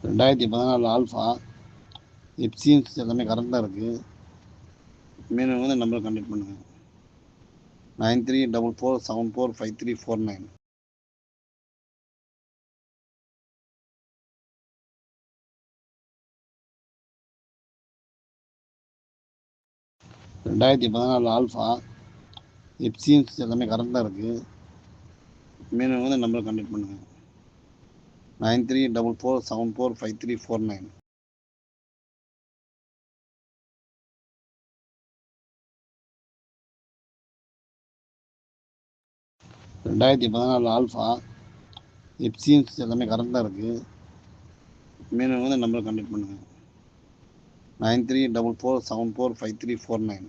ரெண்டாயிரத்தி பதினாலு ஆல்ஃபா எப்சிஎன்ஸ் எல்லாமே கரெக்டாக இருக்குது மீனவங்க வந்து நம்பரை கண்டக்ட் பண்ணுங்கள் nine three double four seven four five three four nine ரெண்டாயிரத்தி பதினாலு ஆல்ஃபா எப்சிஎன்ஸ் எல்லாமே கரெக்டாக இருக்குது மீனவங்க வந்து நம்பரை கண்டக்ட் பண்ணுங்கள் nine three double four seven four five three four nine. ரெண்டாயிரத்தி பதினாலு ஆல்ஃபா எப்சியன்ஸ் எல்லாமே கரெக்டாக இருக்குது மீனவங்க வந்து நம்பரை கண்டக்ட் பண்ணுங்கள் nine three double four seven four five three four nine.